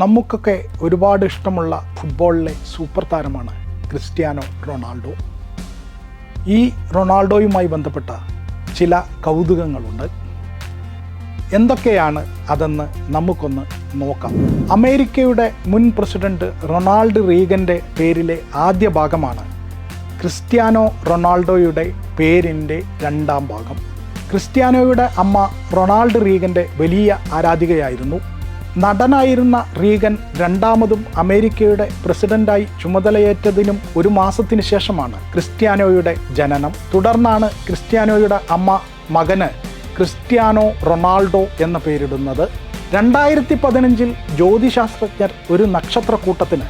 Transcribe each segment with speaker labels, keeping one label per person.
Speaker 1: നമുക്കൊക്കെ ഒരുപാട് ഇഷ്ടമുള്ള ഫുട്ബോളിലെ സൂപ്പർ താരമാണ് ക്രിസ്ത്യാനോ റൊണാൾഡോ. ഈ റൊണാൾഡോയുമായി ബന്ധപ്പെട്ട ചില കൗതുകങ്ങളുണ്ട്. എന്തൊക്കെയാണ് അതെന്ന് നമുക്കൊന്ന് നോക്കാം. അമേരിക്കയുടെ മുൻ പ്രസിഡന്റ് റൊണാൾഡ് റീഗന്റെ പേരിലെ ആദ്യ ഭാഗമാണ് ക്രിസ്ത്യാനോ റൊണാൾഡോയുടെ പേരിന്റെ രണ്ടാം ഭാഗം. ക്രിസ്ത്യാനോയുടെ അമ്മ റൊണാൾഡ് റീഗന്റെ വലിയ ആരാധികയായിരുന്നു. നടനായിരുന്ന റീഗൻ രണ്ടാമതും അമേരിക്കയുടെ പ്രസിഡന്റായി ചുമതലയേറ്റതിനും ഒരു മാസത്തിനു ശേഷമാണ് ക്രിസ്ത്യാനോയുടെ ജനനം. തുടർന്നാണ് ക്രിസ്ത്യാനോയുടെ അമ്മ മകന് ക്രിസ്ത്യാനോ റൊണാൾഡോ എന്ന പേരിടുന്നത്. രണ്ടായിരത്തി പതിനഞ്ചിൽ ജ്യോതിശാസ്ത്രജ്ഞർ ഒരു നക്ഷത്രക്കൂട്ടത്തിന്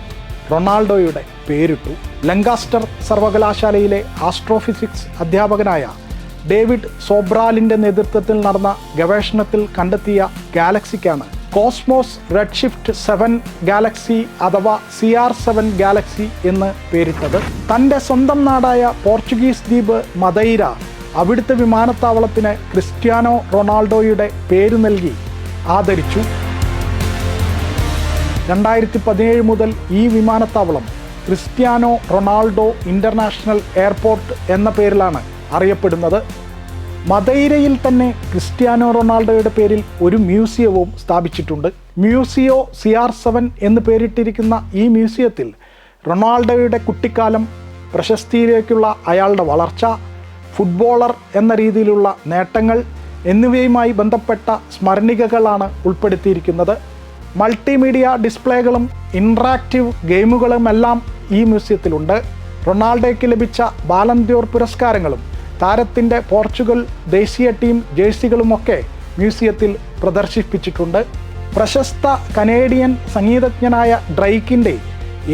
Speaker 1: റൊണാൾഡോയുടെ പേരിട്ടു. ലങ്കാസ്റ്റർ സർവകലാശാലയിലെ ആസ്ട്രോഫിസിക്സ് അധ്യാപകനായ ഡേവിഡ് സോബ്രാലിന്റെ നേതൃത്വത്തിൽ നടന്ന ഗവേഷണത്തിൽ കണ്ടെത്തിയ ഗാലക്സിക്കാണ് cosmos red shift seven galaxy അഥവാ സി ആർ സെവൻ ഗാലക്സി എന്ന് പേരിട്ടത്. തന്റെ സ്വന്തം നാടായ പോർച്ചുഗീസ് ദ്വീപ് മദൈര അവിടുത്തെ വിമാനത്താവളത്തിന് ക്രിസ്ത്യാനോ റൊണാൾഡോയുടെ പേര് നൽകി ആദരിച്ചു. രണ്ടായിരത്തി പതിനേഴ് മുതൽ ഈ വിമാനത്താവളം ക്രിസ്ത്യാനോ റൊണാൾഡോ ഇന്റർനാഷണൽ എയർപോർട്ട് എന്ന പേരിലാണ് അറിയപ്പെടുന്നത്. മദൈരയിൽ തന്നെ ക്രിസ്ത്യാനോ റൊണാൾഡോയുടെ പേരിൽ ഒരു മ്യൂസിയവും സ്ഥാപിച്ചിട്ടുണ്ട്. മ്യൂസിയോ സി ആർ സെവൻ എന്ന് പേരിട്ടിരിക്കുന്ന ഈ മ്യൂസിയത്തിൽ റൊണാൾഡോയുടെ കുട്ടിക്കാലം പ്രശസ്തിയിലേക്കുള്ള അയാളുടെ വളർച്ച ഫുട്ബോളർ എന്ന രീതിയിലുള്ള നേട്ടങ്ങൾ എന്നിവയുമായി ബന്ധപ്പെട്ട സ്മരണികകളാണ് ഉൾപ്പെടുത്തിയിരിക്കുന്നത്. മൾട്ടിമീഡിയ ഡിസ്പ്ലേകളും ഇൻട്രാക്റ്റീവ് ഗെയിമുകളുമെല്ലാം ഈ മ്യൂസിയത്തിലുണ്ട്. റൊണാൾഡോയ്ക്ക് ലഭിച്ച ബാലന്ത്യോർ പുരസ്കാരങ്ങളും താരത്തിന്റെ പോർച്ചുഗൽ ദേശീയ ടീം ജേഴ്സികളുമൊക്കെ മ്യൂസിയത്തിൽ പ്രദർശിപ്പിച്ചിട്ടുണ്ട്. പ്രശസ്ത കനേഡിയൻ സംഗീതജ്ഞനായ ഡ്രൈക്കിന്റെ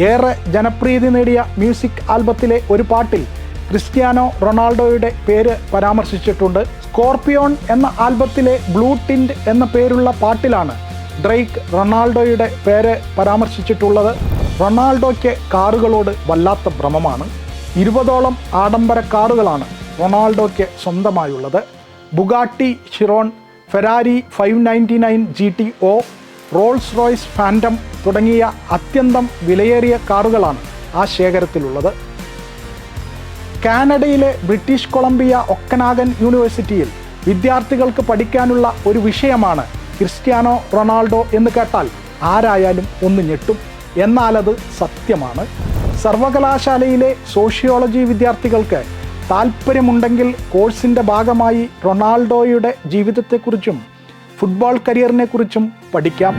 Speaker 1: ഏറെ ജനപ്രീതി നേടിയ മ്യൂസിക് ആൽബത്തിലെ ഒരു പാട്ടിൽ ക്രിസ്ത്യാനോ റൊണാൾഡോയുടെ പേര് പരാമർശിച്ചിട്ടുണ്ട്. സ്കോർപിയോൺ എന്ന ആൽബത്തിലെ ബ്ലൂ ടിൻഡ് എന്ന പേരുള്ള പാട്ടിലാണ് ഡ്രൈക്ക് റൊണാൾഡോയുടെ പേര് പരാമർശിച്ചിട്ടുള്ളത്. റൊണാൾഡോയ്ക്ക് കാറുകളോട് വല്ലാത്ത ഭ്രമമാണ്. ഇരുപതോളം ആഡംബര കാറുകളാണ് റൊണാൾഡോയ്ക്ക് സ്വന്തമായുള്ളത്. Bugatti Chiron Ferrari five ninety nine G T O Rolls Royce Phantom തുടങ്ങിയ അത്യന്തം വിലയേറിയ കാറുകളാണ് ആ ശേഖരത്തിലുള്ളത്. കാനഡയിലെ ബ്രിട്ടീഷ് കൊളംബിയ ഒക്കനാഗൻ യൂണിവേഴ്സിറ്റിയിൽ വിദ്യാർത്ഥികൾക്ക് പഠിക്കാനുള്ള ഒരു വിഷയമാണ് ക്രിസ്ത്യാനോ റൊണാൾഡോ എന്ന് കേട്ടാൽ ആരായാലും ഒന്ന് ഞെട്ടും. എന്നാലത് സത്യമാണ്. സർവകലാശാലയിലെ സോഷ്യോളജി വിദ്യാർത്ഥികൾക്ക് താല്പര്യമുണ്ടെങ്കിൽ കോഴ്സിന്റെ ഭാഗമായി റൊണാൾഡോയുടെ ജീവിതത്തെക്കുറിച്ചും ഫുട്ബോൾ കരിയറിനെക്കുറിച്ചും പഠിക്കാം.